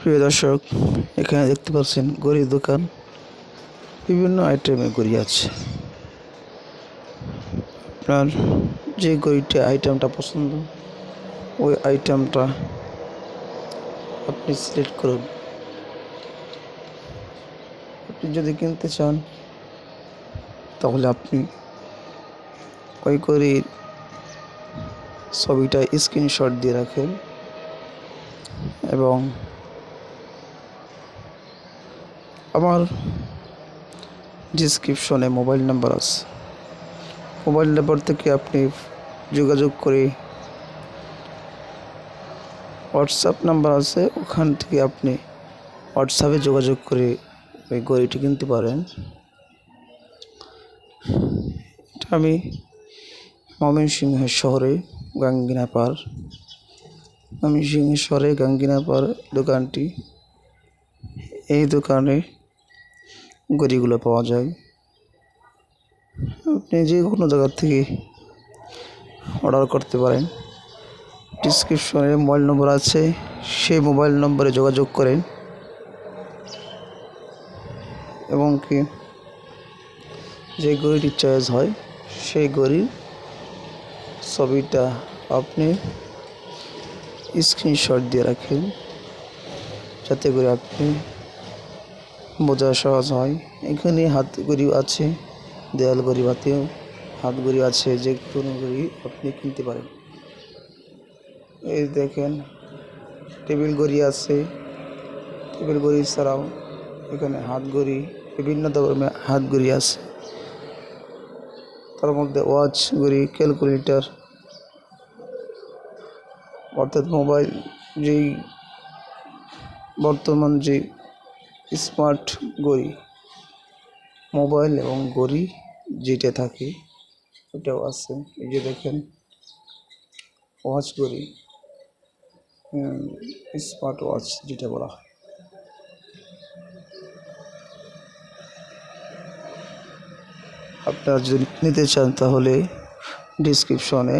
প্রিয় দর্শক, এখানে দেখতে পাচ্ছেন গড়ির দোকান। বিভিন্ন আইটেমের গড়ি আছে। আপনার যে গড়িটা আইটেমটা পছন্দ, ওই আইটেমটা আপনি সিলেক্ট করুন। আপনি যদি কিনতে চান, তাহলে আপনি ওই গড়ির ছবিটা স্ক্রিনশট দিয়ে রাখেন এবং আমার ডিসক্রিপশনে মোবাইল নাম্বার আছে। মোবাইল নাম্বার থেকে আপনি যোগাযোগ করে হোয়াটসঅ্যাপ নাম্বার আছে, ওখান থেকে আপনি হোয়াটসঅ্যাপে যোগাযোগ করে ওই ঘড়িটি কিনতে পারেন। এটা আমি ময়মনসিংহ শহরে গাঙ্গিনাপার ময়মনসিংহ শহরে গাঙ্গিনাপার দোকানটি। এই দোকানে গড়িগুলো পাওয়া যায়। আপনি যে কোনো জায়গা থেকে অর্ডার করতে পারেন। ডিসক্রিপশনে মোবাইল নম্বর আছে, সেই মোবাইল নম্বরে যোগাযোগ করেন। এবং কি যে গড়িটি চয়েস হয়, সেই গড়ির ছবিটা আপনি স্ক্রিনশট দিয়ে রাখেন। যাতে করে আপনি বোঝা সহজ হয়। এখানে হাত গড়ি আছে, দেয়াল গড়ি হাত গড়ি আছে, যে কোনো গড়ি আপনি কিনতে পারেন। এই দেখেন, টেবিল গড়ি আছে। টেবিল গড়ি ছাড়াও এখানে হাত গড়ি, বিভিন্ন ধরনের হাত গড়ি আছে। তার মধ্যে ওয়াচ গড়ি, ক্যালকুলেটর, অর্থাৎ মোবাইল যেই বর্তমান যে স্মার্ট ঘড়ি মোবাইল এবং ঘড়ি যেটা থাকে ওটাও আছে। এই যে দেখেন, ওয়াচ ঘড়ি স্মার্ট ওয়াচ যেটা বলা হয়। আপনারা যদি নিতে চান তাহলে ডিসক্রিপশনে